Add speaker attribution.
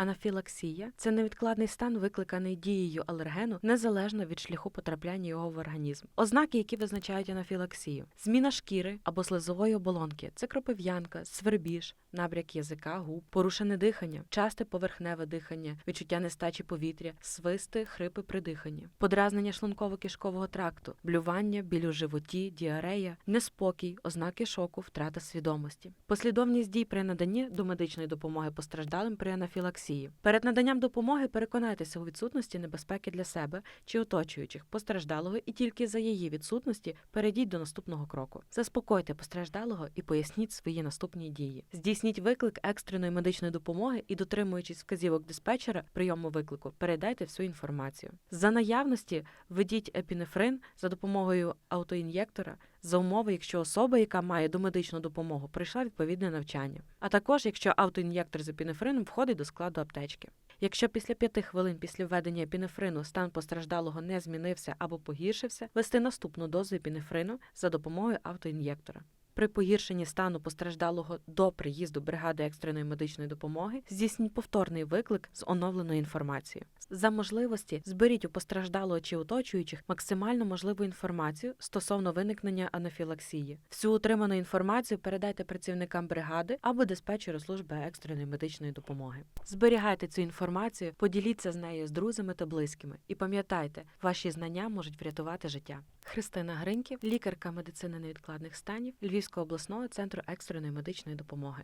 Speaker 1: Анафілаксія це невідкладний стан, викликаний дією алергену незалежно від шляху потрапляння його в організм. Ознаки, які визначають анафілаксію: зміна шкіри або слизової оболонки, це кропив'янка, свербіж, набряк язика, губ, порушене дихання, часте поверхневе дихання, відчуття нестачі повітря, свисти, хрипи при диханні, подразнення шлунково-кишкового тракту, блювання, біль у животі, діарея, неспокій, ознаки шоку, втрата свідомості. Послідовність дій при наданні до медичної допомоги постраждалим при анафілаксії. Перед наданням допомоги переконайтеся у відсутності небезпеки для себе чи оточуючих постраждалого, і тільки за її відсутності перейдіть до наступного кроку. Заспокойте постраждалого і поясніть свої наступні дії. Здійсніть виклик екстреної медичної допомоги і, дотримуючись вказівок диспетчера прийому виклику, передайте всю інформацію. За наявності введіть епінефрин за допомогою автоін'єктора за умови, якщо особа, яка має домедичну допомогу, пройшла відповідне навчання, а також якщо автоін'єктор з епінефрином входить до складу аптечки. Якщо після п'яти хвилин після введення епінефрину стан постраждалого не змінився або погіршився, вести наступну дозу епінефрину за допомогою автоін'єктора. При погіршенні стану постраждалого до приїзду бригади екстреної медичної допомоги здійсніть повторний виклик з оновленою інформацією. За можливості зберіть у постраждалого чи оточуючих максимально можливу інформацію стосовно виникнення анафілаксії. Всю отриману інформацію передайте працівникам бригади або диспетчеру служби екстреної медичної допомоги. Зберігайте цю інформацію, поділіться з нею з друзями та близькими. І пам'ятайте, ваші знання можуть врятувати життя. Христина Гриньків, лікарка медицини невідкладних станів Львівського обласного центру екстреної медичної допомоги.